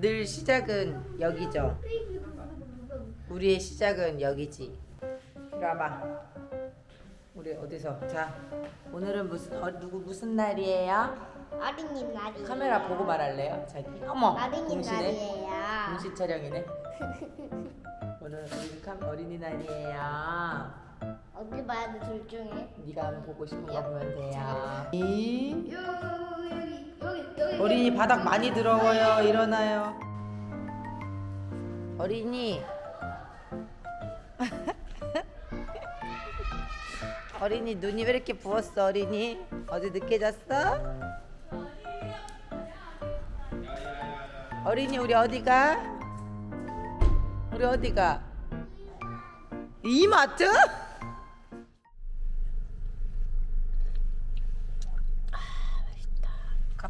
늘 시작은 여기죠. 우리의 시작은 여기지. 이리 와봐. 우리 어디서? 자, 오늘은 무슨 어, 누구 무슨 날이에요? 어린이 날이 카메라 보고 말할래요? 자기. 어머. 어린이 공시네. 날이에요. 공시 촬영이네. 오늘 우리 캄 어린이날이에요. 어디 봐야 돼 둘 중에? 네가 보고 싶은 거 보면 돼요. 이 여기 여기 여기 어린이 바닥 많이 더러워요. 일어나요. 어린이. 어린이 눈이 왜 이렇게 부었어 어린이? 어제 늦게 잤어? 어린이 우리 어디가? 우리 어디가? 이마트?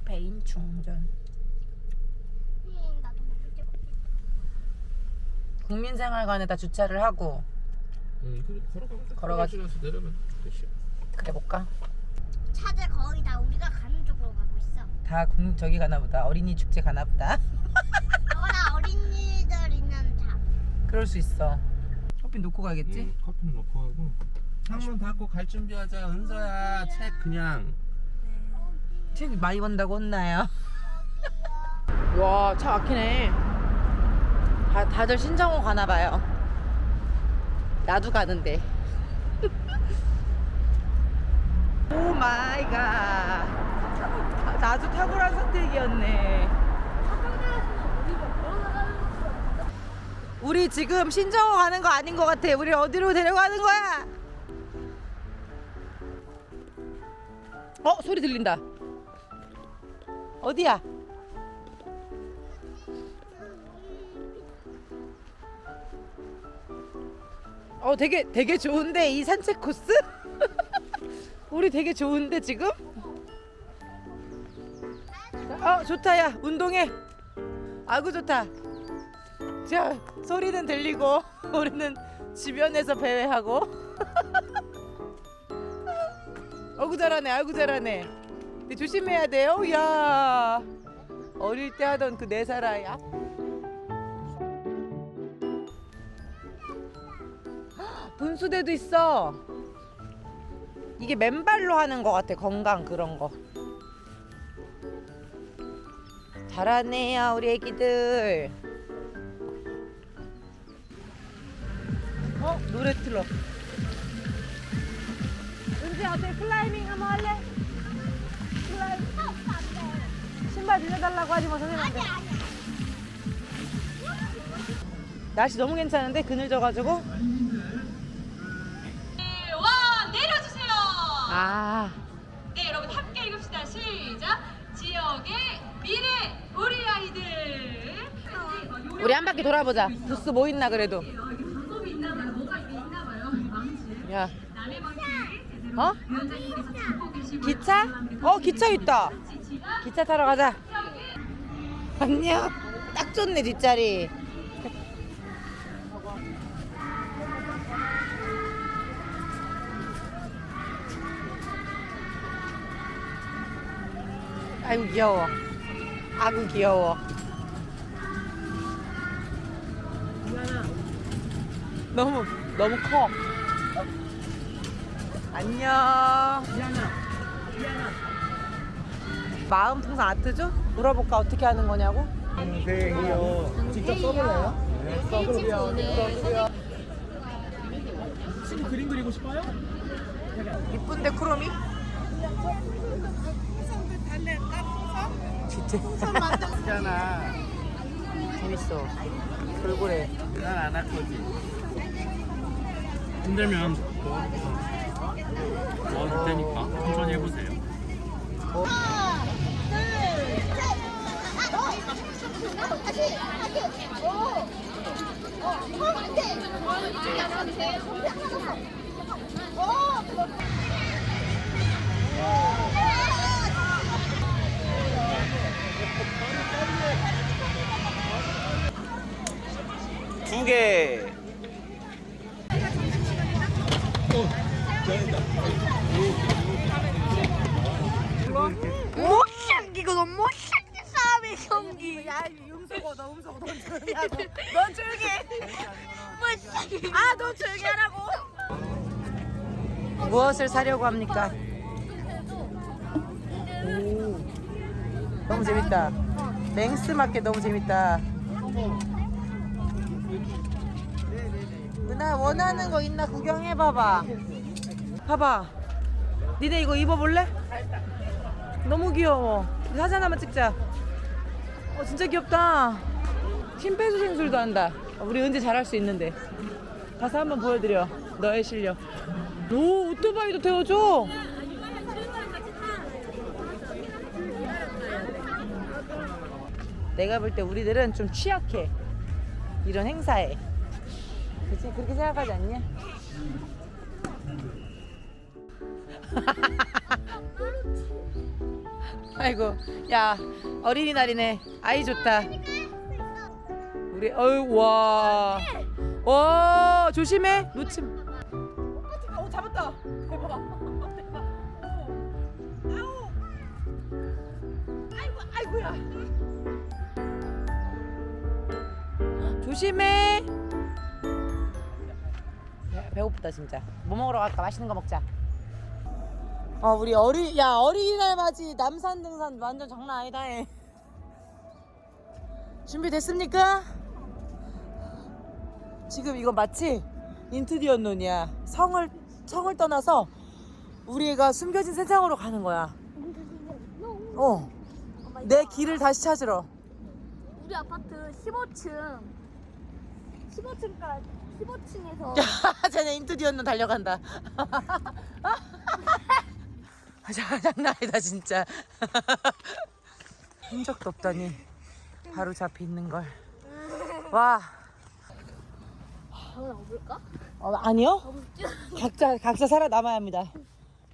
카페인 충전. 국민생활관에다 주차를 하고 응, 그 걸어가면 돼. 걸어가- 걸어가면서 내려면 끝이야. 그래 볼까? 차들 거의 다 우리가 가는 쪽으로 가고 있어. 다 국, 저기 가나 보다. 어린이 축제 가나 보다. 저거다 어린이들 있는 차. 그럴 수 있어. 커피 놓고 가겠지? 응, 커피는 넣고 하고. 창문 닫고 갈 준비하자. 은서야, 책 그냥. 책 많이 본다고 혼나요. 와, 차 막히네. 다, 다들 신정호 가나 봐요. 나도 가는데. 오 마이 갓. 나도 탁월한 선택이었네. 우리 지금 신정호 가는 거 아닌 것 같아. 우리 어디로 데려가는 거야? 어 소리 들린다. 어디야? 어 되게 되게 좋은데 이 산책 코스? 우리 되게 좋은데 지금? 어 좋다 야 운동해. 아구 좋다. 자 소리는 들리고 우리는 주변에서 배회하고. 아구 잘하네 아구 잘하네 근데 조심해야 돼요. 야. 어릴 때 하던 그 네 살아이 분수대도 있어. 이게 맨발로 하는 거 같아 건강 그런 거. 잘하네요 우리 애기들. 어 노래 틀어. 은지 어때 클라이밍 한번 할래? 신발 빌려달라고 하지 마 선생님한테 날씨 너무 괜찮은데 그늘 져가지고 와 내려주세요. 아 네 여러분 함께 읽읍시다. 시작. 지역의 미래 우리 아이들. 어, 우리 한 바퀴 돌아보자 부스 뭐 있나 그래도. 망치. 야 어? 기차? 어 기차 있다. 기차 타러 가자. 안녕. 딱 좋네 뒷자리. 아이고 귀여워. 아구 귀여워. 너무 너무 커 안녕 마음 풍선 아트죠? 물어볼까 어떻게 하는 거냐고? 선생이요. 직접 써볼래요? 네, 써볼게요. 친구 그림 그리고 싶어요? 이쁜데? 진짜 있잖아. 재밌어 돌고래 난안 할 거지. 힘들면 도 와줄 테니까 천천히 해보세요. 두 개. 못생기고 너무 못생긴 사람의 성기. 야 무서워 너 무서워 넌 조용히 하고. 넌 조용히 해아너 조용히 하라고. 무엇을 사려고 합니까? 오, 너무 재밌다. 맹스 마켓 너무 재밌다. 누나 원하는 거 있나 구경해봐봐 봐봐. 니네 이거 입어볼래? 너무 귀여워. 사진 한번 찍자. 어 진짜 귀엽다. 심폐소생술도 한다. 어, 우리 은지 잘할 수 있는데. 가서 한번 보여드려. 너의 실력. 오 오토바이도 태워줘. 내가 볼 때 우리들은 좀 취약해. 이런 행사에. 그치? 그렇게 생각하지 않냐? 아이고 야 어린이날이네. 아이 좋다. 우리 어유 와와 조심해. 놓침. 어 잡았다. 대박. 대박. 아우. 아이고 아이고야. 조심해. 배- 배고프다 진짜. 뭐 먹으러 갈까? 맛있는 거 먹자 어 우리 어린 야 어린이날 맞이 남산 등산 완전 장난 아니다 해. 준비됐습니까? 지금 이거 마치 인트디언론이야. 성을 성을 떠나서 우리 애가 숨겨진 세상으로 가는 거야. 어 내 길을 다시 찾으러. 우리 아파트 15층. 15층까지 15층에서 야, 쟤네 인트디언론 달려간다. 아, 자, 장난 아니다, 진짜. 흔적도 없다니. 바로 잡혀 있는 걸. 와. 어, 아니요? 각자, 각자 살아 남아야 합니다.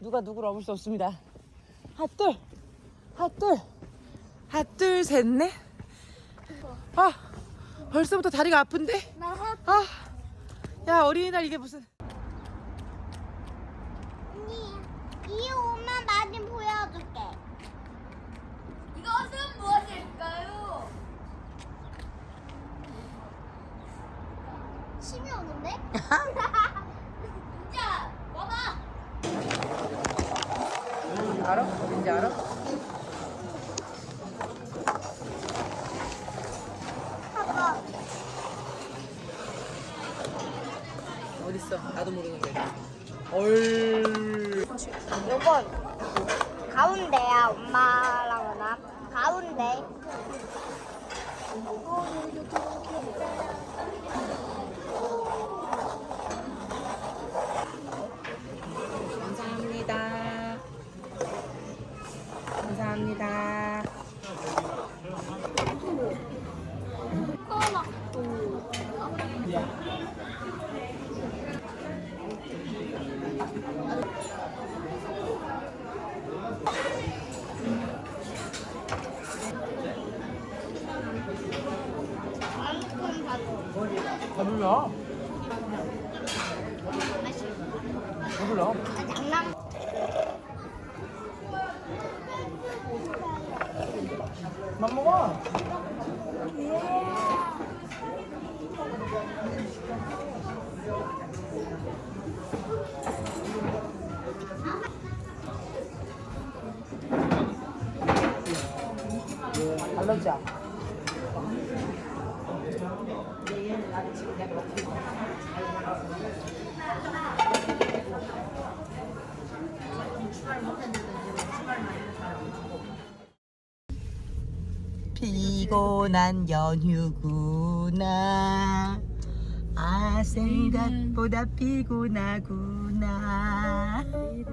누가 누구를 업을 수 없습니다. 핫둘, 핫둘, 핫둘, 셋, 넷. 아, 벌써부터 다리가 아픈데? 나. 아, 야, 어린이날 이게 무슨. 언니 이옷만 많이 보여줄게 이것은 무엇일까요? 침이 오는데? 진짜 와봐 알아? 어딘지 알아? 아빠 어딨어? 나도 모르는데. 얼. 요건 가운데야 엄마랑 나 가운데 Oh! 아, 장난 맘 먹어. 알러지야. 피곤한 연휴구나. 아, 생각보다 피곤하구나. 아니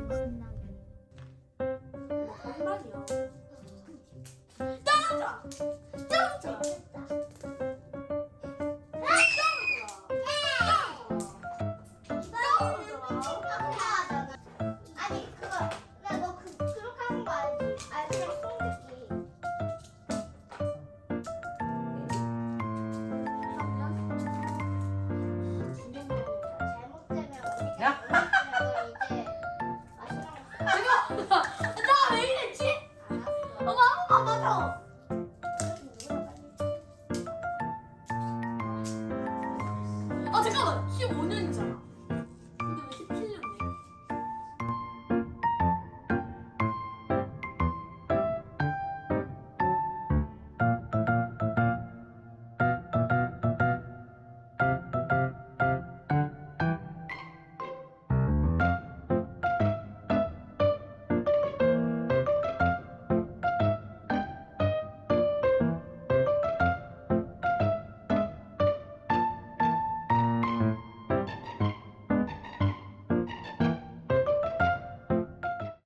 잠깐만 15년이잖아.